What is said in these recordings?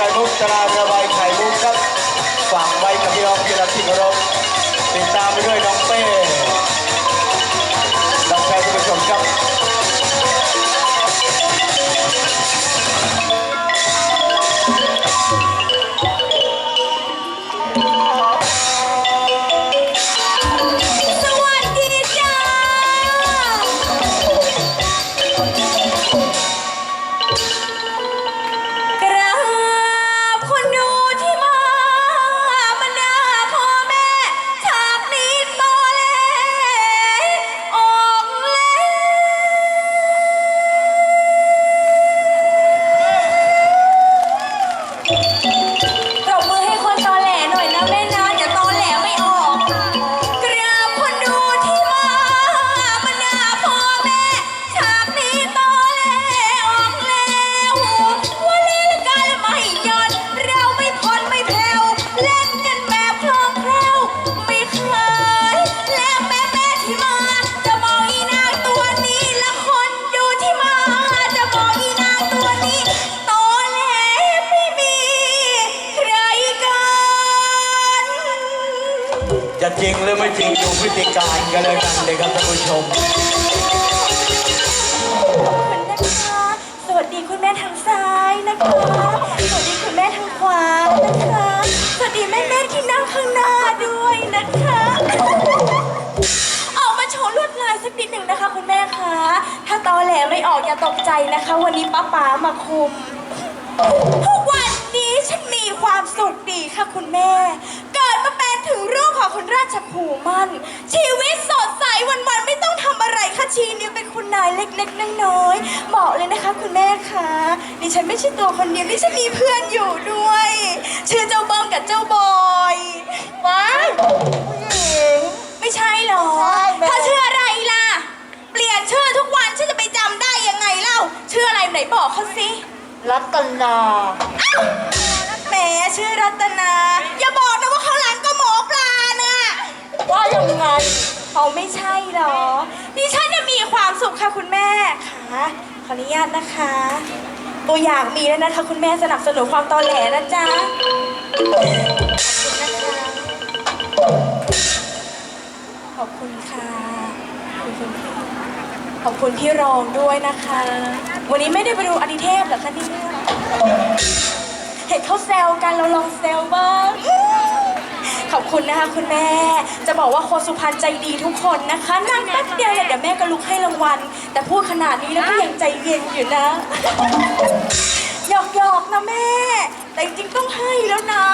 ไข่มุกตราระบายไข่มุกครับฝางไว้กับพี่น้องที่รักที่เคารพติดตามไปด้วยน้องเป้ จริงหรือไม่จริงดูพฤติการกันเลยกันเลยครับท่านผู้ชม ขอบคุณนะคะ สวัสดีคุณแม่ทางซ้ายนะคะ สวัสดีคุณแม่ทางขวานะคะ สวัสดีแม่แม่ที่นั่งข้างหน้าด้วยนะคะ ออกมาโชว์ลวดลายสักนิดหนึ่งนะคะ คุณแม่คะ ถ้าตอแหลไม่ออกอย่าตกใจนะคะ วันนี้ป้าป๋ามาคุม ทุกวันนี้ฉันมีความสุขดีค่ะคุณแม่ ถึงลูกของคุณราชภูมัน ชีวิตสดใสวันๆไม่ต้องทำอะไรค่ะชีนี้เป็นคุณนายเล็กๆน้อยๆบอกเลยนะคะคุณแม่คะดิฉันไม่ใช่ตัวคนเดียวดิฉันมีเพื่อนอยู่ด้วย ชื่อเจ้าเบิ้มกับเจ้าบอยว้ายไม่ใช่เหรอเธอชื่ออะไรล่ะ เปลี่ยนชื่อทุกวันฉันจะไปจำได้ยังไงเล่าชื่ออะไรไหนบอกเขาสิ รัตนา แหมชื่อรัตน ไม่ใช่หรอ ดิฉันจะมีความสุขค่ะคุณแม่ค่ะขออนุญาตนะคะ ตัวอย่างมีแล้วนะคะคุณแม่สนับสนุนความตอแหลนะจ๊ะขอบคุณนะคะขอบคุณค่ะขอบคุณค่ะขอบคุณพี่รองด้วยนะคะ วันนี้ไม่ได้ไปดูอดิเทพเหรอคะเนี่ยเห็นเขาแซวกันเราลองแซวบ้าง ขอบคุณนะคะคุณแม่ จะบอกว่าคนสุพรรณใจดีทุกคนนะคะนั่งแป๊บเดียวเนี่ยเดี๋ยวแม่ก็ลุกให้รางวัล แต่พูดขนาดนี้แล้วก็ยังใจเย็นอยู่นะหยอกหยอกนะแม่ แต่จริงๆต้องให้แล้วนะ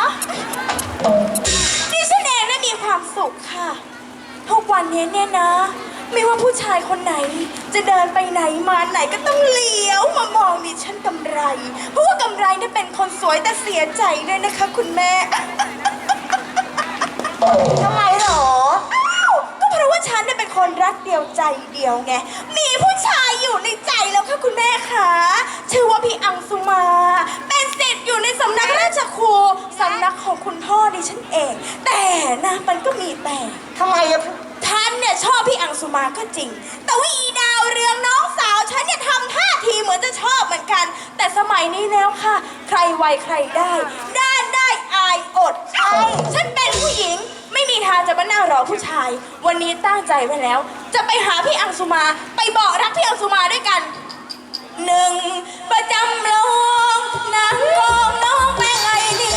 ดิฉันเองได้มีความสุขค่ะทุกวันนี้เนี่ยนะ ไม่ว่าผู้ชายคนไหน จะเดินไปไหนมาไหนก็ต้องเลี้ยวมามองดิฉันกำไร เพราะว่ากำไรเนี่ยเป็นคนสวยแต่เสียใจด้วยนะคะ คุณแม่ ทำไมหรออ้าวก็เพราะว่าฉันเนี่ยเป็นคนรักเดียวใจเดียวไง มีผู้ชายอยู่ในใจแล้วค่ะคุณแม่คะชื่อว่าพี่อังสุมา เป็นศิษย์อยู่ในสำนักราชครูสำนักของคุณพ่อดิฉันเอง แต่นะมันก็มีแต่ ทำไมอะฉันเนี่ยชอบพี่อังสุมาก็จริง แต่ว่าอีดาวเรืองน้องสาวฉันเนี่ยทำท่าทีเหมือนจะชอบเหมือนกัน แต่สมัยนี้แล้วค่ะ ใครไวใครได้ ด้านได้อายอดใช่ฉันเป็นผู้หญิงไม่มี ทางจะมานั่งรอผู้ชาย วันนี้ตั้งใจไว้แล้ว จะไปหาพี่อังสุมา ไปบอกรักพี่อังสุมาด้วยกัน หนึ่งประจำโรงนางกองน้องแป้งไอ้นี่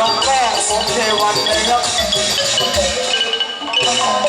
น้องแก้วผมเทวันนะครับ